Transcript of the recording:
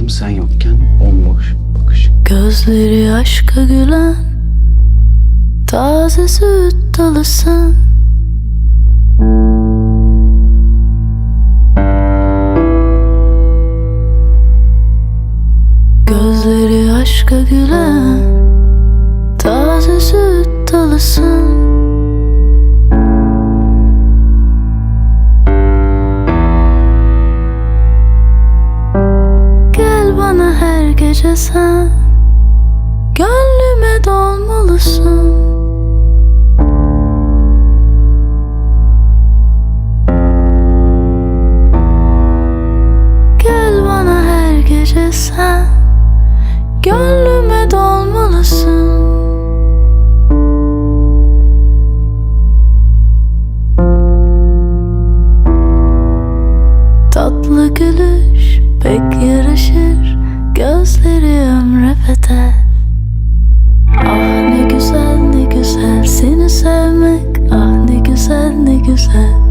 Hayatım sen yokken bomboş bakışın. Gözleri aşka gülen Taze süt dalısın Gözleri aşka gülen gece sen Gönlüme dolmalısın. Gel bana her gece sen Gönlüme bedel Ah ne güzel ne güzel. Seni sevmek Ah ne güzel ne güzel